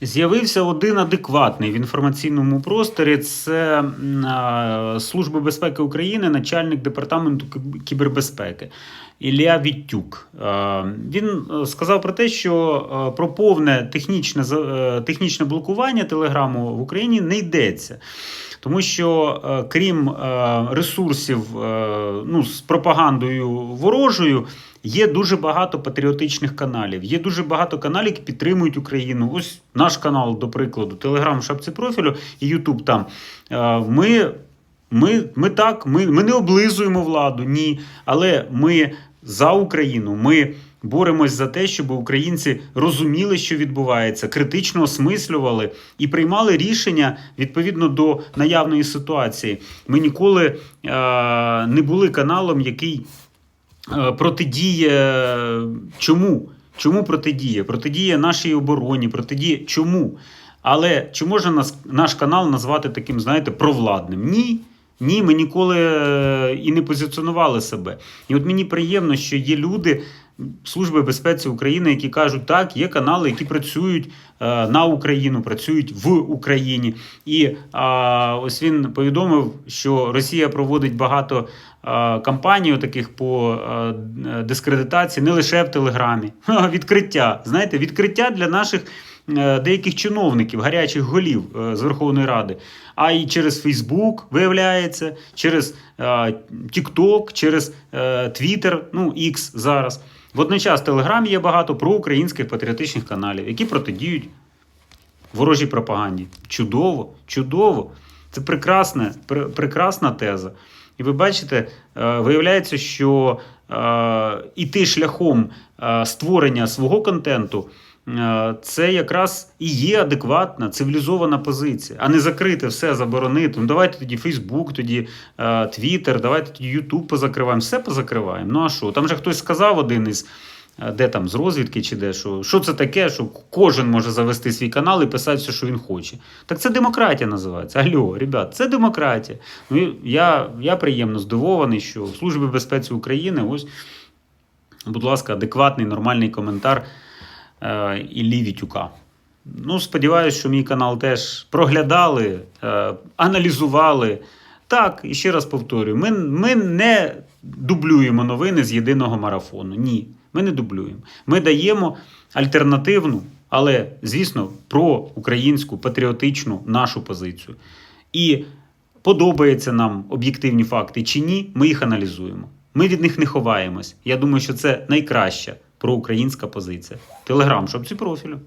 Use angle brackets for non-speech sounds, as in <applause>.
З'явився один адекватний в інформаційному просторі. Це Служба безпеки України, начальник департаменту кібербезпеки Ілля Віттюк. Він е, сказав про те, що е, про повне технічне, е, технічне блокування телеграму в Україні не йдеться. Тому що крім ресурсів ну, з пропагандою ворожою, є дуже багато патріотичних каналів. Є дуже багато каналів, які підтримують Україну. Ось наш канал, до прикладу, Телеграм шапці профілю і Ютуб там. Е, Ми, ми, ми так, ми, ми не облизуємо владу, ні. Але ми за Україну. Ми боремось за те, щоб українці розуміли, що відбувається, критично осмислювали і приймали рішення відповідно до наявної ситуації. Ми ніколи е, не були каналом, який протидіє чому? Чому протидіє? Протидіє нашій обороні, протидіє чому? Але чи може нас, наш канал назвати таким, знаєте, провладним? Ні. Ні, ми ніколи е, і не позиціонували себе. І от мені приємно, що є люди Служби безпеці України, які кажуть, так, є канали, які працюють е, на Україну, працюють в Україні. І а, ось він повідомив, що Росія проводить багато а, кампаній таких по а, дискредитації не лише в Телеграмі. <laughs> Відкриття. Знаєте, відкриття для наших е, деяких чиновників, гарячих голів е, з Верховної Ради, а й через Фейсбук, виявляється, через е, TikTok, через е, Twitter, ну, X зараз. Водночас в Телеграмі є багато проукраїнських патріотичних каналів, які протидіють ворожій пропаганді. Чудово, чудово. Це прекрасна, пр- прекрасна теза. І ви бачите, е, виявляється, що е, іти шляхом е, створення свого контенту. Е, Це якраз і є адекватна цивілізована позиція, а не закрити все, заборонити. Ну давайте тоді Фейсбук, тоді Твіттер, давайте тоді Ютуб позакриваємо, все позакриваємо. Ну а що? Там же хтось сказав один із е, де там з розвідки чи де, що, що це таке, що кожен може завести свій канал і писати все, що він хоче. Так це демократія називається. Алло, ребят, це демократія. Ну, я, я приємно здивований, що в Службі безпеці України ось, будь ласка, адекватний, нормальний коментар Іллі Вітюка. Ну, сподіваюся, що мій канал теж проглядали, е, аналізували. Так, і ще раз повторюю: ми, ми не дублюємо новини з єдиного марафону. Ні, ми не дублюємо. Ми даємо альтернативну, але, звісно, про українську патріотичну нашу позицію. І подобаються нам об'єктивні факти чи ні, ми їх аналізуємо. Ми від них не ховаємось. Я думаю, що це найкраща проукраїнська позиція. Телеграм, щоб ці профілю.